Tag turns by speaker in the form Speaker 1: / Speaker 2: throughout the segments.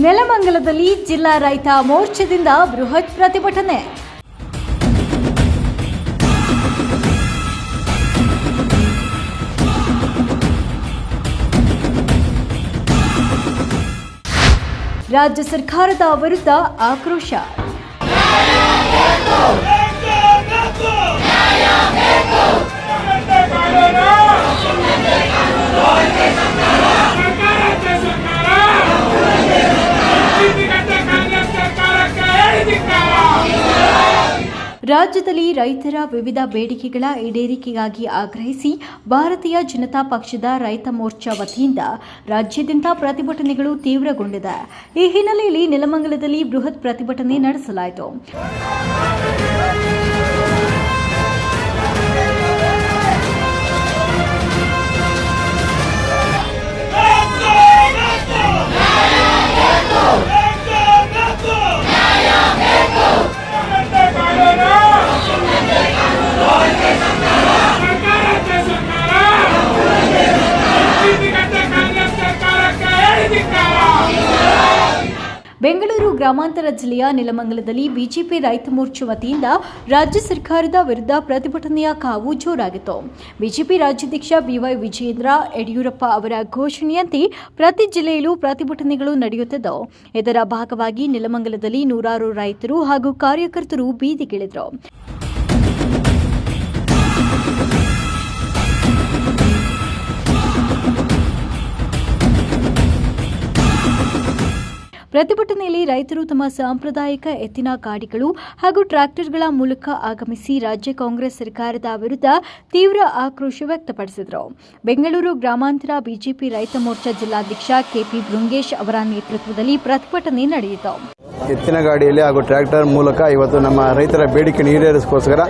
Speaker 1: ನೆಲಮಂಗಲದಲ್ಲಿ ಜಿಲ್ಲಾ ರೈತ ಮೋರ್ಚಾದಿಂದ ಬೃಹತ್ ಪ್ರತಿಭಟನೆ. ರಾಜ್ಯ ಸರ್ಕಾರದ ವಿರುದ್ಧ ಆಕ್ರೋಶ. ರಾಜ್ಯದಲ್ಲಿ ರೈತರ ವಿವಿಧ ಬೇಡಿಕೆಗಳ ಈಡೇರಿಕೆಗಾಗಿ ಆಗ್ರಹಿಸಿ ಭಾರತೀಯ ಜನತಾ ಪಕ್ಷದ ರೈತ ಮೋರ್ಚಾ ವತಿಯಿಂದ ರಾಜ್ಯಾದ್ಯಂತ ಪ್ರತಿಭಟನೆಗಳು ತೀವ್ರಗೊಂಡಿದೆ. ಈ ಹಿನ್ನೆಲೆಯಲ್ಲಿ ನೆಲಮಂಗಲದಲ್ಲಿ ಬೃಹತ್ ಪ್ರತಿಭಟನೆ ನಡೆಸಲಾಯಿತು. ಗ್ರಾಮಾಂತರ ಜಿಲ್ಲೆಯ ನೆಲಮಂಗಲದಲ್ಲಿ ಬಿಜೆಪಿ ರೈತ ಮೋರ್ಚಾ ವತಿಯಿಂದ ರಾಜ್ಯ ಸರ್ಕಾರದ ವಿರುದ್ಧ ಪ್ರತಿಭಟನೆಯ ಕಾವು ಜೋರಾಗಿತ್ತು. ಬಿಜೆಪಿ ರಾಜ್ಯಾಧ್ಯಕ್ಷ ಬಿವೈ ವಿಜಯೇಂದ್ರ ಯಡಿಯೂರಪ್ಪ ಅವರ ಘೋಷಣೆಯಂತೆ ಪ್ರತಿ ಜಿಲ್ಲೆಯಲ್ಲೂ ಪ್ರತಿಭಟನೆಗಳು ನಡೆಯುತ್ತಿದ್ದವು ಇದರ ಭಾಗವಾಗಿ ನೆಲಮಂಗಲದಲ್ಲಿ ನೂರಾರು ರೈತರು ಹಾಗೂ ಕಾರ್ಯಕರ್ತರು ಬೀದಿಗಿಳಿದರು. ಪ್ರತಿಭಟನೆಯಲ್ಲಿ ರೈತರು ತಮ್ಮ ಸಾಂಪ್ರದಾಯಿಕ ಎತ್ತಿನ ಗಾಡಿಗಳು ಹಾಗೂ ಟ್ರ್ಯಾಕ್ಟರ್ಗಳ ಮೂಲಕ ಆಗಮಿಸಿ ರಾಜ್ಯ ಕಾಂಗ್ರೆಸ್ ಸರ್ಕಾರದ ವಿರುದ್ಧ ತೀವ್ರ ಆಕ್ರೋಶ ವ್ಯಕ್ತಪಡಿಸಿದರು. ಬೆಂಗಳೂರು ಗ್ರಾಮಾಂತರ ಬಿಜೆಪಿ ರೈತ ಮೋರ್ಚಾ ಜಿಲ್ಲಾಧ್ಯಕ್ಷ ಕೆಪಿ ಬೃಂಗೇಶ್ ಅವರ ನೇತೃತ್ವದಲ್ಲಿ ಪ್ರತಿಭಟನೆ ನಡೆಯಿತು.
Speaker 2: ಎತ್ತಿನ ಗಾಡಿಯಲ್ಲಿ ಹಾಗೂ ಟ್ರ್ಯಾಕ್ಟರ್ ಮೂಲಕ ಇವತ್ತು ನಮ್ಮ ರೈತರ ಬೇಡಿಕೆ ಈಡೇರಿಸೋಸ್ಕರ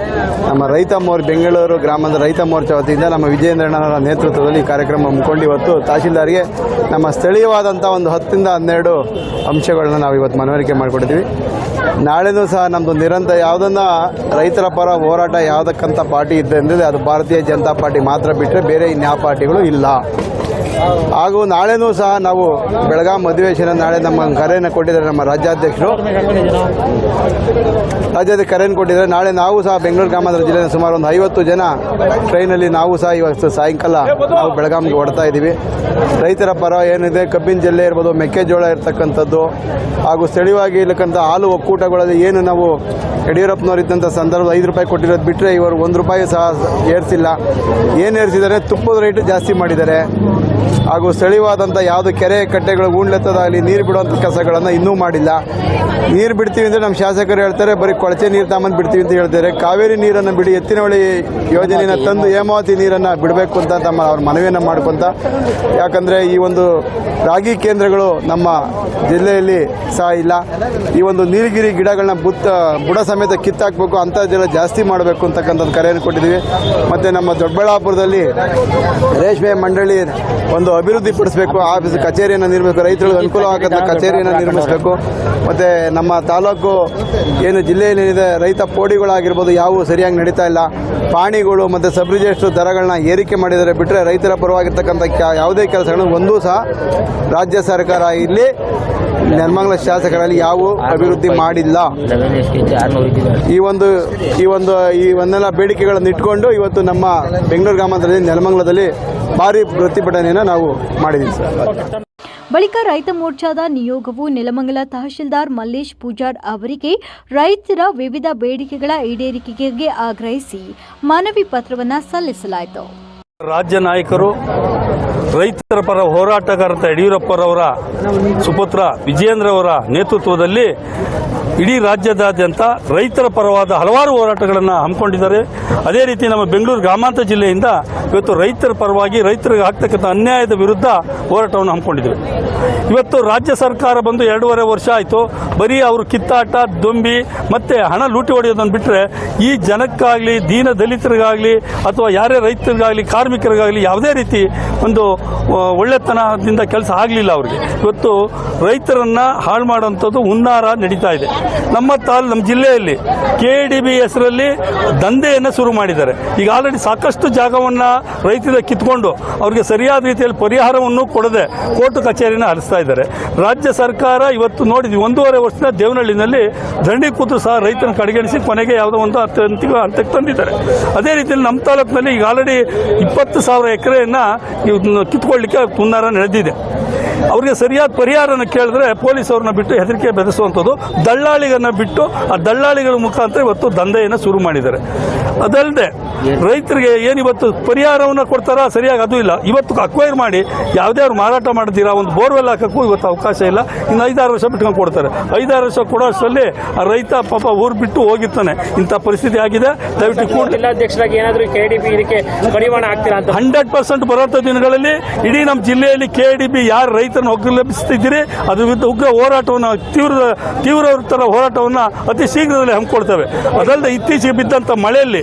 Speaker 2: ನಮ್ಮ ರೈತ ಮೋರ್ ಬೆಂಗಳೂರು ಗ್ರಾಮದ ರೈತ ಮೋರ್ಚಾ ವತಿಯಿಂದ ನಮ್ಮ ವಿಜಯೇಂದ್ರಣ್ಣವರ ನೇತೃತ್ವದಲ್ಲಿ ಈ ಕಾರ್ಯಕ್ರಮ ಹಮ್ಮಿಕೊಂಡು ಇವತ್ತು ತಹಶೀಲ್ದಾರ್ಗೆ ನಮ್ಮ ಸ್ಥಳೀಯವಾದಂಥ ಒಂದು ಹತ್ತರಿಂದ ಹನ್ನೆರಡು ಅಂಶಗಳನ್ನ ನಾವು ಇವತ್ತು ಮನವರಿಕೆ ಮಾಡಿಕೊಡ್ತೀವಿ ನಾಳೆನೂ ಸಹ ನಮ್ಮದು ನಿರಂತರ ಯಾವುದನ್ನ ರೈತರ ಪರ ಹೋರಾಟ ಯಾವುದಕ್ಕಂಥ ಪಾರ್ಟಿ ಇದ್ದಂದರೆ ಅದು ಭಾರತೀಯ ಜನತಾ ಪಾರ್ಟಿ ಮಾತ್ರ ಬಿಟ್ಟರೆ ಬೇರೆ ಇನ್ಯಾವ ಪಾರ್ಟಿಗಳು ಇಲ್ಲ. ಹಾಗೂ ನಾಳೆನೂ ಸಹ ನಾವು ಬೆಳಗಾಂ ಅಧಿವೇಶನ ನಾಳೆ ನಮ್ಮ ಕರೆಯನ್ನು ಕೊಟ್ಟಿದ್ದಾರೆ ನಮ್ಮ ರಾಜ್ಯಾಧ್ಯಕ್ಷರು. ರಾಜ್ಯಾಧ್ಯಕ್ಷ ಕರೆಯನ್ನು ಕೊಟ್ಟಿದ್ದಾರೆ. ನಾಳೆ ನಾವು ಸಹ ಬೆಂಗಳೂರು ಗ್ರಾಮಾಂತರ ಜಿಲ್ಲೆಯ ಸುಮಾರು ಒಂದು ಐವತ್ತು ಜನ ಟ್ರೈನಲ್ಲಿ ನಾವು ಸಹ ಇವತ್ತು ಸಾಯಂಕಾಲ ನಾವು ಬೆಳಗಾವಿಗೆ ಹೊಡ್ತಾ ಇದ್ದೀವಿ. ರೈತರ ಪರ ಏನಿದೆ, ಕಬ್ಬಿನ ಜಿಲ್ಲೆ ಇರ್ಬೋದು, ಮೆಕ್ಕೆಜೋಳ ಇರ್ತಕ್ಕಂಥದ್ದು ಹಾಗೂ ಸ್ಥಳೀಯವಾಗಿ ಇರತಕ್ಕಂಥ ಹಾಲು ಒಕ್ಕೂಟಗಳಲ್ಲಿ ಏನು ನಾವು ಯಡಿಯೂರಪ್ಪನವ್ರು ಇದ್ದಂಥ ಸಂದರ್ಭ ಐದು ರೂಪಾಯಿ ಕೊಟ್ಟಿರೋದು ಬಿಟ್ಟರೆ ಇವರು ಒಂದು ರೂಪಾಯಿ ಸಹ ಏರಿಸಿಲ್ಲ. ಏನು ಏರಿಸಿದ್ದಾರೆ? ತುಪ್ಪದ ರೇಟ್ ಜಾಸ್ತಿ ಮಾಡಿದ್ದಾರೆ. ಹಾಗೂ ಸ್ಥಳೀಯವಾದಂಥ ಯಾವುದು ಕೆರೆ ಕಟ್ಟೆಗಳು ಗೂಂಡ್ಲೆತ್ತದಾಗಲಿ ನೀರು ಬಿಡುವಂಥ ಕೆಲಸಗಳನ್ನು ಇನ್ನೂ ಮಾಡಿಲ್ಲ. ನೀರು ಬಿಡ್ತೀವಿ ಅಂದರೆ ನಮ್ಮ ಶಾಸಕರು ಹೇಳ್ತಾರೆ ಬರೀ ಕೊಳಚೆ ನೀರು ತಗೊಂಬಂದು ಬಿಡ್ತೀವಿ ಅಂತ ಹೇಳ್ತಾರೆ. ಕಾವೇರಿ ನೀರನ್ನು ಬಿಡಿ ಎತ್ತಿನಹೊಳಿ ಯೋಜನೆಯನ್ನು ತಂದು ಹೇಮಾವತಿ ನೀರನ್ನು ಬಿಡಬೇಕು ಅಂತ ತಮ್ಮ ಅವ್ರ ಮನವಿಯನ್ನು ಮಾಡ್ಕೊತ. ಯಾಕಂದರೆ ಈ ಒಂದು ರಾಗಿ ಕೇಂದ್ರಗಳು ನಮ್ಮ ಜಿಲ್ಲೆಯಲ್ಲಿ ಸಹ ಇಲ್ಲ. ಈ ಒಂದು ನೀಲಗಿರಿ ಗಿಡಗಳನ್ನ ಬುತ್ತ ಬುಡ ಸಮೇತ ಕಿತ್ತಾಕಬೇಕು ಅಂತರ್ಜಲ ಜಾಸ್ತಿ ಮಾಡಬೇಕು ಅಂತಕ್ಕಂಥದ್ದು ಕರೆಯನ್ನು ಕೊಟ್ಟಿದ್ದೀವಿ. ಮತ್ತು ನಮ್ಮ ದೊಡ್ಡಬಳ್ಳಾಪುರದಲ್ಲಿ ರೇಷ್ಮೆ ಮಂಡಳಿ ಒಂದು ಅಭಿವೃದ್ಧಿ ಪಡಿಸಬೇಕು ಆಫೀಸ್ ಕಚೇರಿಯನ್ನು ನಿರ್ಮಿಸಬೇಕು, ರೈತರಿಗೆ ಅನುಕೂಲ ಆಗದ ಕಚೇರಿಯನ್ನು ನಿರ್ಮಿಸಬೇಕು. ಮತ್ತು ನಮ್ಮ ತಾಲೂಕು ಏನು ಜಿಲ್ಲೆಯಲ್ಲಿದೆ ರೈತ ಪೋಡಿಗಳಾಗಿರ್ಬೋದು, ಯಾವುವು ಸರಿಯಾಗಿ ನಡೀತಾ ಇಲ್ಲ. ಪಾಣಿಗಳು ಮತ್ತು ಸಬ್ ರಿಜಿಸ್ಟರ್ ದರಗಳನ್ನ ಏರಿಕೆ ಮಾಡಿದರೆ ಬಿಟ್ಟರೆ ರೈತರ ಪರವಾಗಿರ್ತಕ್ಕಂಥ ಯಾವುದೇ ಕೆಲಸಗಳನ್ನು ಒಂದೂ ಸಹ ರಾಜ್ಯ ಸರ್ಕಾರ ಇಲ್ಲಿ ನೆಲಮಂಗಲ ಶಾಸಕರಲ್ಲಿ ಯಾವ ಅಭಿವೃದ್ಧಿ ಮಾಡಿಲ್ಲ. ಈ ಒಂದು ಈ ಒಂದು, ಈ ಒಂದೆಲ್ಲ ಬೇಡಿಕೆಗಳನ್ನು ಇಟ್ಕೊಂಡು ಇವತ್ತು ನಮ್ಮ ಬೆಂಗಳೂರು ಗ್ರಾಮಾಂತರದಲ್ಲಿ, ನೆಲಮಂಗಲದಲ್ಲಿ ಭಾರಿ ಪ್ರತಿಭಟನೆಯನ್ನು ನಾವು ಮಾಡಿದ್ದೀವಿ ಸರ್.
Speaker 1: ಬಳಿಕ ರೈತ ಮೋರ್ಚಾದ ನಿಯೋಗವು ನೆಲಮಂಗಲ ತಹಶೀಲ್ದಾರ್ ಮಲ್ಲೇಶ್ ಪೂಜಾರ್ ಅವರಿಗೆ ರೈತರ ವಿವಿಧ ಬೇಡಿಕೆಗಳ ಈಡೇರಿಕೆಗೆ ಆಗ್ರಹಿಸಿ ಮನವಿ ಪತ್ರವನ್ನು ಸಲ್ಲಿಸಲಾಯಿತು.
Speaker 3: ರಾಜ್ಯ ನಾಯಕರು ರೈತರ ಪರ ಹೋರಾಟಗಾರತ ಯಡಿಯೂರಪ್ಪರವರ ಸುಪುತ್ರ ವಿಜಯೇಂದ್ರ ಅವರ ನೇತೃತ್ವದಲ್ಲಿ ಇಡೀ ರಾಜ್ಯದಾದ್ಯಂತ ರೈತರ ಪರವಾದ ಹಲವಾರು ಹೋರಾಟಗಳನ್ನು ಹಮ್ಮಿಕೊಂಡಿದ್ದಾರೆ. ಅದೇ ರೀತಿ ನಮ್ಮ ಬೆಂಗಳೂರು ಗ್ರಾಮಾಂತರ ಜಿಲ್ಲೆಯಿಂದ ಇವತ್ತು ರೈತರ ಪರವಾಗಿ ರೈತರಿಗೆ ಆಗ್ತಕ್ಕಂಥ ಅನ್ಯಾಯದ ವಿರುದ್ಧ ಹೋರಾಟವನ್ನು ಹಮ್ಮಿಕೊಂಡಿದ್ದೇವೆ ಇವತ್ತು ರಾಜ್ಯ ಸರ್ಕಾರ ಬಂದು ಎರಡೂವರೆ ವರ್ಷ ಆಯಿತು. ಬರೀ ಅವರು ಕಿತ್ತಾಟ, ದೊಂಬಿ ಮತ್ತೆ ಹಣ ಲೂಟಿ ಹೊಡೆಯೋದನ್ನು ಬಿಟ್ಟರೆ ಈ ಜನಕ್ಕಾಗಲಿ, ದೀನ ದಲಿತರಿಗಾಗಲಿ ಅಥವಾ ಯಾರೇ ರೈತರಿಗಾಗಲಿ, ಕಾರ್ಮಿಕರಿಗಾಗಲಿ ಯಾವುದೇ ರೀತಿ ಒಂದು ಒಳ್ಳೆತನದಿಂದ ಕೆಲಸ ಆಗಲಿಲ್ಲ ಅವರಿಗೆ. ಇವತ್ತು ರೈತರನ್ನ ಹಾಳು ಮಾಡುವಂಥದ್ದು ಹುನ್ನಾರ ನಡೀತಾ ಇದೆ. ನಮ್ಮ ತಾಲ್, ನಮ್ಮ ಜಿಲ್ಲೆಯಲ್ಲಿ ಕೆ ಡಿ ಬಿ ಹೆಸರಲ್ಲಿ ದಂಧೆಯನ್ನು ಶುರು ಮಾಡಿದ್ದಾರೆ. ಈಗ ಆಲ್ರೆಡಿ ಸಾಕಷ್ಟು ಜಾಗವನ್ನು ರೈತರ ಕಿತ್ಕೊಂಡು ಅವರಿಗೆ ಸರಿಯಾದ ರೀತಿಯಲ್ಲಿ ಪರಿಹಾರವನ್ನು ಕೊಡದೆ ಕೋರ್ಟ್ ಕಚೇರಿನ ಹರಿಸ್ತಾ ಇದ್ದಾರೆ. ರಾಜ್ಯ ಸರ್ಕಾರ ಇವತ್ತು ನೋಡಿದ್ವಿ, ಒಂದೂವರೆ ವರ್ಷದ ದೇವನಹಳ್ಳಿನಲ್ಲಿ ದಂಡಿ ಕೂತು ಸಹ ರೈತನ ಕಡೆಗಣಿಸಿ ಕೊನೆಗೆ ಯಾವುದೋ ಒಂದು ಅತ್ಯಂತ ಹಂತಕ್ಕೆ ತಂದಿದ್ದಾರೆ. ಅದೇ ರೀತಿಯಲ್ಲಿ ನಮ್ಮ ತಾಲೂಕಿನಲ್ಲಿ ಈಗ ಆಲ್ರೆಡಿ ಇಪ್ಪತ್ತು ಸಾವಿರ ಎಕರೆಯನ್ನ ಕಿತ್ಕೊಳ್ಳಿಕ್ಕೆ ಹುನ್ನಾರ ನಡೆದಿದೆ. ಅವರಿಗೆ ಸರಿಯಾದ ಪರಿಹಾರನ ಕೇಳಿದ್ರೆ ಪೊಲೀಸ್ ಅವ್ರನ್ನ ಬಿಟ್ಟು ಹೆದರಿಕೆ ಬೆದರಿಸುವಂಥದ್ದು. ದಳ್ಳಾಳಿಗನ್ನ ಬಿಟ್ಟು ಆ ದಳ್ಳಾಳಿಗಳ ಮುಖಾಂತರ ಇವತ್ತು ದಂಧೆಯನ್ನು ಶುರು ಮಾಡಿದ್ದಾರೆ. ಅದಲ್ಲದೆ ರೈತರಿಗೆ ಏನಿವತ್ತು ಪರಿಹಾರವನ್ನು ಕೊಡ್ತಾರಾ ಸರಿಯಾಗಿ ಅದು ಇಲ್ಲ. ಇವತ್ತು ಅಕ್ವೈರ್ ಮಾಡಿ ಯಾವುದೇ ಅವ್ರು ಮಾರಾಟ ಮಾಡ್ತೀರಾ ಒಂದು ಬೋರ್ವೆಲ್ ಹಾಕಕ್ಕೂ ಇವತ್ತು ಅವಕಾಶ ಇಲ್ಲ. ಇನ್ನು ಐದಾರು ವರ್ಷ ಬಿಟ್ಕೊಂಡು ಕೊಡ್ತಾರೆ. ಐದಾರು ವರ್ಷ ಕೊಡೋ ಅಷ್ಟರಲ್ಲಿ ಆ ರೈತ ಪಾಪ ಊರು ಬಿಟ್ಟು ಹೋಗಿರ್ತಾನೆ. ಇಂಥ ಪರಿಸ್ಥಿತಿ ಆಗಿದೆ. ದಯವಿಟ್ಟು ಕೂಡ
Speaker 4: ಜಿಲ್ಲಾಧ್ಯಕ್ಷರಾಗಿ ಏನಾದರೂ ಕೆ ಡಿ ಇದಕ್ಕೆ ಕಡಿವಾಣ ಆಗ್ತೀರಾ ಅಂತ.
Speaker 3: ಹಂಡ್ರೆಡ್ ಪರ್ಸೆಂಟ್ ಬರುವಂಥ ದಿನಗಳಲ್ಲಿ ಇಡೀ ನಮ್ಮ ಜಿಲ್ಲೆಯಲ್ಲಿ ಕೆ ಡಿ ಬಿ ಯಾರು ರೈತರನ್ನು ಒಗ್ಗಲಿಸ್ತಿದ್ದೀರಿ ಅದ್ರ ವಿರುದ್ಧ ಉಗ್ರ ಹೋರಾಟವನ್ನು, ತೀವ್ರ ತೀವ್ರ ತೀವ್ರತರ ಹೋರಾಟವನ್ನು ಅತಿ ಶೀಘ್ರದಲ್ಲಿ ಹಮ್ಮಿಕೊಳ್ತೇವೆ. ಅದಲ್ಲದೆ ಇತ್ತೀಚೆಗೆ ಬಿದ್ದಂಥ ಮಳೆಯಲ್ಲಿ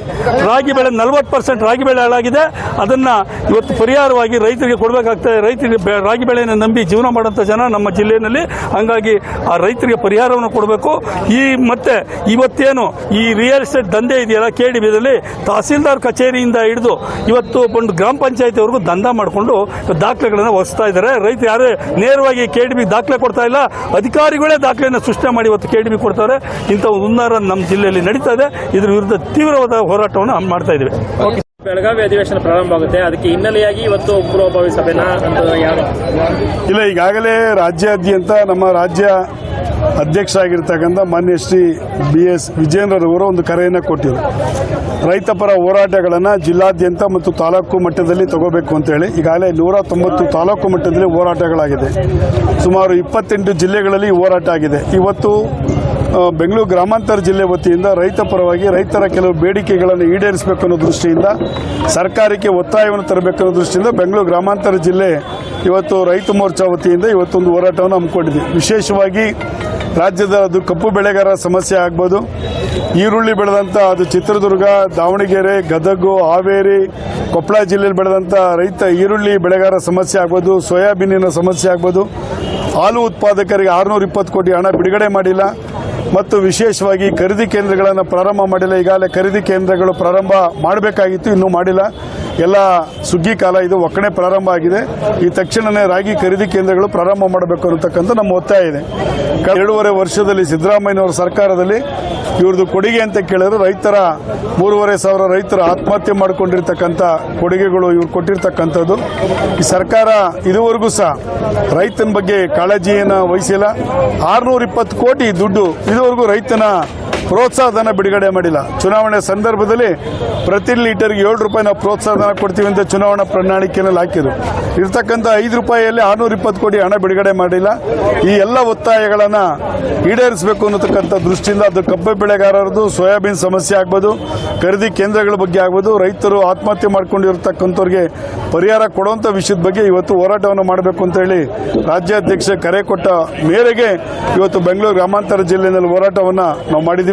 Speaker 3: ರಾಗಿ ಬೆಳೆ, ನಲವತ್ತು ಪರ್ಸೆಂಟ್ ರಾಗಿ ಬೆಳೆ ಹಾಳಾಗಿದೆ. ಅದನ್ನು ಇವತ್ತು ಪರಿಹಾರವಾಗಿ ರೈತರಿಗೆ ಕೊಡಬೇಕಾಗ್ತದೆ. ರೈತರಿಗೆ ರಾಗಿ ಬೆಳೆಯನ್ನು ನಂಬಿ ಜೀವನ ಮಾಡುವಂಥ ಜನ ನಮ್ಮ ಜಿಲ್ಲೆಯಲ್ಲಿ. ಹಾಗಾಗಿ ಆ ರೈತರಿಗೆ ಪರಿಹಾರವನ್ನು ಕೊಡಬೇಕು. ಈ ಮತ್ತೆ ಇವತ್ತೇನು ಈ ರಿಯಲ್ ಎಸ್ಟೇಟ್ ದಂಧೆ ಇದೆಯಲ್ಲ ಕೆ ಡಿ ಬಿದಲ್ಲಿ ತಹಸೀಲ್ದಾರ್ ಕಚೇರಿಯಿಂದ ಹಿಡಿದು ಇವತ್ತು ಒಂದು ಗ್ರಾಮ ಪಂಚಾಯತಿವರೆಗೂ ದಂಧ ಮಾಡಿಕೊಂಡು ದಾಖಲೆಗಳನ್ನು ಒರೆಸ್ತಾ ಇದ್ದಾರೆ. ರೈತ ಯಾರೇ ನೇರವಾಗಿ ಕೆ ಡಿ ಬಿ ದಾಖಲೆ ಕೊಡ್ತಾ ಇಲ್ಲ. ಅಧಿಕಾರಿಗಳೇ ದಾಖಲೆಯನ್ನು ಸೃಷ್ಟಿ ಮಾಡಿ ಇವತ್ತು ಕೆ ಡಿ ಬಿ ಕೊಡ್ತಾರೆ. ಇಂಥ ಹುನ್ನಾರ ನಮ್ಮ ಜಿಲ್ಲೆಯಲ್ಲಿ ನಡೀತಾ ಇದೆ. ಇದ್ರ ವಿರುದ್ಧ ತೀವ್ರವಾದ ಹೋರಾಟವನ್ನು ಮಾಡ್ತಾ ಇದ್ದೇವೆ.
Speaker 4: ಬೆಳಗಾವಿ ಅಧಿವೇಶನ ಪ್ರಾರಂಭ ಆಗುತ್ತೆ. ಅದಕ್ಕೆ ಹಿನ್ನೆಲೆಯಾಗಿ ಇವತ್ತು ಪೂರ್ವಭಾವಿ ಸಭೆನ ಯಾರು?
Speaker 5: ಇಲ್ಲ ಈಗಾಗಲೇ ರಾಜ್ಯಾದ್ಯಂತ ನಮ್ಮ ರಾಜ್ಯ ಅಧ್ಯಕ್ಷ ಆಗಿರ್ತಕ್ಕಂಥ ಮಾನ್ಯ ಶ್ರೀ ಬಿ ಎಸ್ ವಿಜೇಂದ್ರರವರು ಒಂದು ಕರೆಯನ್ನು ಕೊಟ್ಟಿದ್ರು. ರೈತ ಪರ ಹೋರಾಟಗಳನ್ನು ಜಿಲ್ಲಾದ್ಯಂತ ಮತ್ತು ತಾಲೂಕು ಮಟ್ಟದಲ್ಲಿ ತಗೋಬೇಕು ಅಂತ ಹೇಳಿ ಈಗಾಗಲೇ ನೂರ ತೊಂಬತ್ತು ತಾಲೂಕು ಮಟ್ಟದಲ್ಲಿ ಹೋರಾಟಗಳಾಗಿದೆ. ಸುಮಾರು ಇಪ್ಪತ್ತೆಂಟು ಜಿಲ್ಲೆಗಳಲ್ಲಿ ಹೋರಾಟ ಆಗಿದೆ. ಇವತ್ತು ಬೆಂಗಳೂರು ಗ್ರಾಮಾಂತರ ಜಿಲ್ಲೆ ವತಿಯಿಂದ ರೈತ ಪರವಾಗಿ ರೈತರ ಕೆಲವು ಬೇಡಿಕೆಗಳನ್ನು ಈಡೇರಿಸಬೇಕು ಅನ್ನೋ ದೃಷ್ಟಿಯಿಂದ, ಸರ್ಕಾರಕ್ಕೆ ಒತ್ತಾಯವನ್ನು ತರಬೇಕು ಅನ್ನೋ ದೃಷ್ಟಿಯಿಂದ ಬೆಂಗಳೂರು ಗ್ರಾಮಾಂತರ ಜಿಲ್ಲೆ ಇವತ್ತು ರೈತ ಮೋರ್ಚಾ ವತಿಯಿಂದ ಇವತ್ತೊಂದು ಹೋರಾಟವನ್ನು ಹಮ್ಮಿಕೊಂಡಿದೆ. ವಿಶೇಷವಾಗಿ ರಾಜ್ಯದ ಅದು ಕಪ್ಪು ಬೆಳೆಗಾರರ ಸಮಸ್ಯೆ ಆಗ್ಬೋದು. ಈರುಳ್ಳಿ ಬೆಳೆದಂಥ ಅದು ಚಿತ್ರದುರ್ಗ, ದಾವಣಗೆರೆ, ಗದಗು, ಹಾವೇರಿ, ಕೊಪ್ಪಳ ಜಿಲ್ಲೆಯಲ್ಲಿ ಬೆಳೆದಂಥ ರೈತ ಈರುಳ್ಳಿ ಬೆಳೆಗಾರರ ಸಮಸ್ಯೆ ಆಗ್ಬೋದು, ಸೋಯಾಬೀನಿನ ಸಮಸ್ಯೆ ಆಗ್ಬೋದು. ಹಾಲು ಉತ್ಪಾದಕರಿಗೆ ಆರುನೂರ ಇಪ್ಪತ್ತು ಕೋಟಿ ಹಣ ಬಿಡುಗಡೆ ಮಾಡಿಲ್ಲ. ಮತ್ತು ವಿಶೇಷವಾಗಿ ಖರೀದಿ ಕೇಂದ್ರಗಳನ್ನು ಪ್ರಾರಂಭ ಮಾಡಿಲ್ಲ. ಈಗಾಗಲೇ ಖರೀದಿ ಕೇಂದ್ರಗಳು ಪ್ರಾರಂಭ ಮಾಡಬೇಕಾಗಿತ್ತು, ಇನ್ನೂ ಮಾಡಿಲ್ಲ. ಎಲ್ಲ ಸುಗ್ಗಿ ಕಾಲ ಇದು ಒಕ್ಕಣೆ ಪ್ರಾರಂಭ ಆಗಿದೆ. ಈ ತಕ್ಷಣವೇ ರಾಗಿ ಖರೀದಿ ಕೇಂದ್ರಗಳು ಪ್ರಾರಂಭ ಮಾಡಬೇಕು ಅನ್ನತಕ್ಕಂಥ ನಮ್ಮ ಒತ್ತಾಯ ಇದೆ. ಎರಡೂವರೆ ವರ್ಷದಲ್ಲಿ ಸಿದ್ದರಾಮಯ್ಯನವರ ಸರ್ಕಾರದಲ್ಲಿ ಇವ್ರದ್ದು ಕೊಡುಗೆ ಅಂತ ಕೇಳಿದ್ರೆ ರೈತರ ಮೂರುವರೆ ಸಾವಿರ ರೈತರು ಆತ್ಮಹತ್ಯೆ ಮಾಡಿಕೊಂಡಿರ್ತಕ್ಕಂಥ ಕೊಡುಗೆಗಳು ಇವ್ರು ಕೊಟ್ಟಿರ್ತಕ್ಕಂಥದ್ದು. ಈ ಸರ್ಕಾರ ಇದುವರೆಗೂ ಸಹ ರೈತನ ಬಗ್ಗೆ ಕಾಳಜಿಯನ್ನು ವಹಿಸಿಲ್ಲ. ಆರುನೂರ ಇಪ್ಪತ್ತು ಕೋಟಿ ದುಡ್ಡು ಇದುವರೆಗೂ ರೈತನ ಪ್ರೋತ್ಸಾಹ ಧನ ಬಿಡುಗಡೆ ಮಾಡಿಲ್ಲ. ಚುನಾವಣೆ ಸಂದರ್ಭದಲ್ಲಿ ಪ್ರತಿ ಲೀಟರ್ಗೆ ಏಳು ರೂಪಾಯಿ ನಾವು ಪ್ರೋತ್ಸಾಹಧನ ಕೊಡ್ತೀವಿ ಅಂತ ಚುನಾವಣಾ ಪ್ರಣಾಳಿಕೆಯಲ್ಲಿ ಹಾಕಿದ್ರು. ಇರ್ತಕ್ಕಂಥ ಐದು ರೂಪಾಯಿಯಲ್ಲಿ ಆರ್ನೂರ ಇಪ್ಪತ್ತು ಕೋಟಿ ಹಣ ಬಿಡುಗಡೆ ಮಾಡಿಲ್ಲ. ಈ ಎಲ್ಲ ಒತ್ತಾಯಗಳನ್ನು ಈಡೇರಿಸಬೇಕು ಅನ್ನತಕ್ಕಂಥ ದೃಷ್ಟಿಯಿಂದ ಅದು ಕಬ್ಬು ಬೆಳೆಗಾರರದು ಸೋಯಾಬೀನ್ ಸಮಸ್ಯೆ ಆಗ್ಬೋದು, ಖರೀದಿ ಕೇಂದ್ರಗಳ ಬಗ್ಗೆ ಆಗ್ಬೋದು, ರೈತರು ಆತ್ಮಹತ್ಯೆ ಮಾಡಿಕೊಂಡಿರ್ತಕ್ಕಂಥವ್ರಿಗೆ ಪರಿಹಾರ ಕೊಡುವಂಥ ವಿಷಯದ ಬಗ್ಗೆ ಇವತ್ತು ಹೋರಾಟವನ್ನು ಮಾಡಬೇಕು ಅಂತ ಹೇಳಿ ರಾಜ್ಯಾಧ್ಯಕ್ಷ ಕರೆ ಕೊಟ್ಟ ಮೇರೆಗೆ ಇವತ್ತು ಬೆಂಗಳೂರು ಗ್ರಾಮಾಂತರ ಜಿಲ್ಲೆಯಲ್ಲಿ ಹೋರಾಟವನ್ನು ನಾವು ಮಾಡಿದ್ದೀವಿ.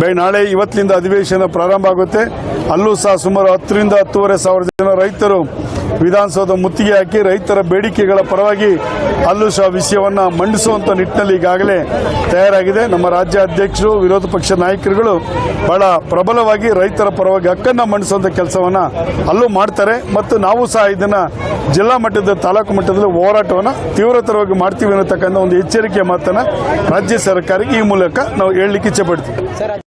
Speaker 5: ಬೆ ನಾಳೆ ಇವತ್ತಿನಿಂದ ಅಧಿವೇಶನ ಪ್ರಾರಂಭ ಆಗುತ್ತೆ. ಅಲ್ಲೂ ಸಹ ಸುಮಾರು ಹತ್ತರಿಂದ ಹತ್ತೂವರೆ ಸಾವಿರ ಜನ ರೈತರು ವಿಧಾನಸೌಧ ಮುತ್ತಿಗೆ ಹಾಕಿ ರೈತರ ಬೇಡಿಕೆಗಳ ಪರವಾಗಿ ಅಲ್ಲೂ ಸಹ ವಿಷಯವನ್ನು ಮಂಡಿಸುವಂಥ ನಿಟ್ಟಿನಲ್ಲಿ ಈಗಾಗಲೇ ತಯಾರಾಗಿದೆ. ನಮ್ಮ ರಾಜ್ಯ ಅಧ್ಯಕ್ಷರು, ವಿರೋಧ ಪಕ್ಷ ನಾಯಕರುಗಳು ಬಹಳ ಪ್ರಬಲವಾಗಿ ರೈತರ ಪರವಾಗಿ ಹಕ್ಕನ್ನು ಮಂಡಿಸುವಂಥ ಕೆಲಸವನ್ನು ಅಲ್ಲೂ ಮಾಡ್ತಾರೆ. ಮತ್ತು ನಾವು ಸಹ ಇದನ್ನು ಜಿಲ್ಲಾ ಮಟ್ಟದ, ತಾಲೂಕು ಮಟ್ಟದಲ್ಲಿ ಹೋರಾಟವನ್ನು ತೀವ್ರತರವಾಗಿ ಮಾಡ್ತೀವಿ ಅನ್ನತಕ್ಕಂಥ ಒಂದು ಎಚ್ಚರಿಕೆ ಮಾತನ್ನು ರಾಜ್ಯ ಸರ್ಕಾರಕ್ಕೆ ಈ ಮೂಲಕ ನಾವು ಹೇಳಲಿಕ್ಕೆ ಇಚ್ಛೆ ಪಡ್ತೀವಿ.